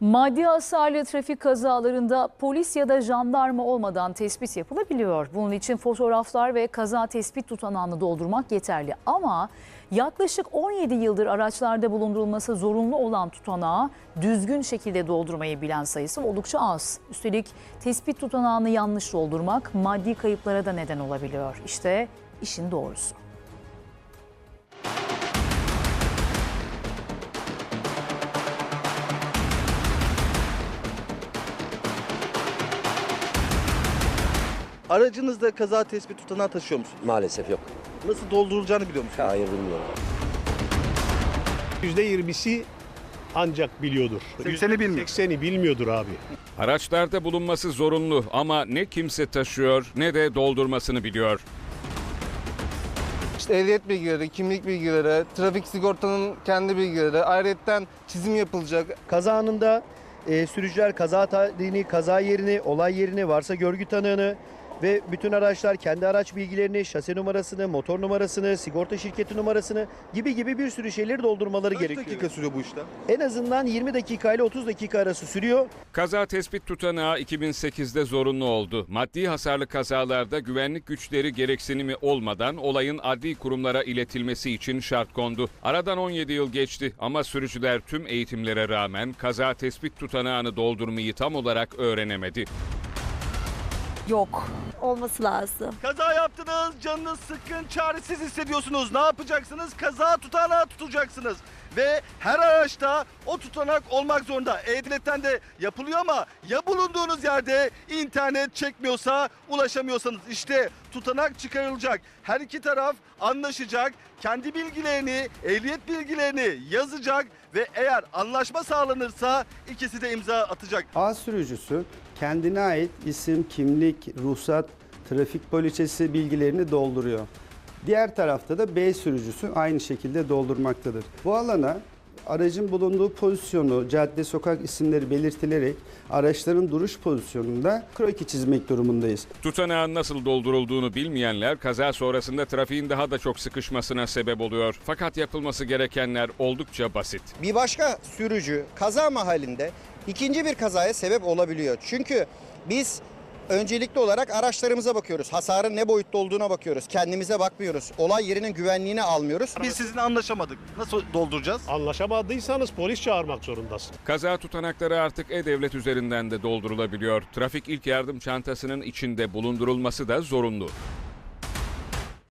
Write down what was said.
Maddi hasarlı trafik kazalarında polis ya da jandarma olmadan tespit yapılabiliyor. Bunun için fotoğraflar ve kaza tespit tutanağını doldurmak yeterli. Ama yaklaşık 17 yıldır araçlarda bulundurulması zorunlu olan tutanağı düzgün şekilde doldurmayı bilen sayısı oldukça az. Üstelik tespit tutanağını yanlış doldurmak maddi kayıplara da neden olabiliyor. İşte işin doğrusu. Aracınızda kaza tespit tutanağı taşıyor musunuz? Maalesef yok. Nasıl doldurulacağını biliyor musunuz? Hayır bilmiyorum. %20'si ancak biliyordur. Sekseni bilmiyor. %80'i bilmiyordur abi. Araçlarda bulunması zorunlu ama ne kimse taşıyor ne de doldurmasını biliyor. İşte ehliyet bilgileri, kimlik bilgileri, trafik sigortanın kendi bilgileri, ayrıca çizim yapılacak. Kaza anında e, sürücüler kaza tarihini, kaza yerini, olay yerini, varsa görgü tanığını ve bütün araçlar kendi araç bilgilerini, şase numarasını, motor numarasını, sigorta şirketi numarasını gibi gibi bir sürü şeyleri doldurmaları Kaç gerekiyor. dakika sürüyor bu işlem? En azından 20 dakika ile 30 dakika arası sürüyor. Kaza tespit tutanağı 2008'de zorunlu oldu. Maddi hasarlı kazalarda güvenlik güçleri gereksinimi olmadan olayın adli kurumlara iletilmesi için şart kondu. Aradan 17 yıl geçti ama sürücüler tüm eğitimlere rağmen kaza tespit tutanağını doldurmayı tam olarak öğrenemedi. Yok. Olması lazım. Kaza yaptınız, canınız sıkkın, çaresiz hissediyorsunuz. Ne yapacaksınız? Kaza tutanağı tutacaksınız. Ve her araçta o tutanak olmak zorunda. E-Devlet'ten de yapılıyor ama ya bulunduğunuz yerde internet çekmiyorsa, ulaşamıyorsanız işte tutanak çıkarılacak. Her iki taraf anlaşacak, kendi bilgilerini, ehliyet bilgilerini yazacak ve eğer anlaşma sağlanırsa ikisi de imza atacak. A sürücüsü kendine ait isim, kimlik, ruhsat, trafik poliçesi bilgilerini dolduruyor. Diğer tarafta da B sürücüsü aynı şekilde doldurmaktadır. Bu alana aracın bulunduğu pozisyonu, cadde, sokak isimleri belirtilerek araçların duruş pozisyonunda kroki çizmek durumundayız. Tutanağın nasıl doldurulduğunu bilmeyenler kaza sonrasında trafiğin daha da çok sıkışmasına sebep oluyor. Fakat yapılması gerekenler oldukça basit. bir başka sürücü kaza mahallinde ikinci bir kazaya sebep olabiliyor. Çünkü biz öncelikli olarak araçlarımıza bakıyoruz. Hasarın ne boyutta olduğuna bakıyoruz. Kendimize bakmıyoruz. Olay yerinin güvenliğini almıyoruz. Biz sizinle anlaşamadık. Nasıl dolduracağız? Anlaşamadıysanız polis çağırmak zorundasın. Kaza tutanakları artık e-devlet üzerinden de doldurulabiliyor. Trafik ilk yardım çantasının içinde bulundurulması da zorunlu.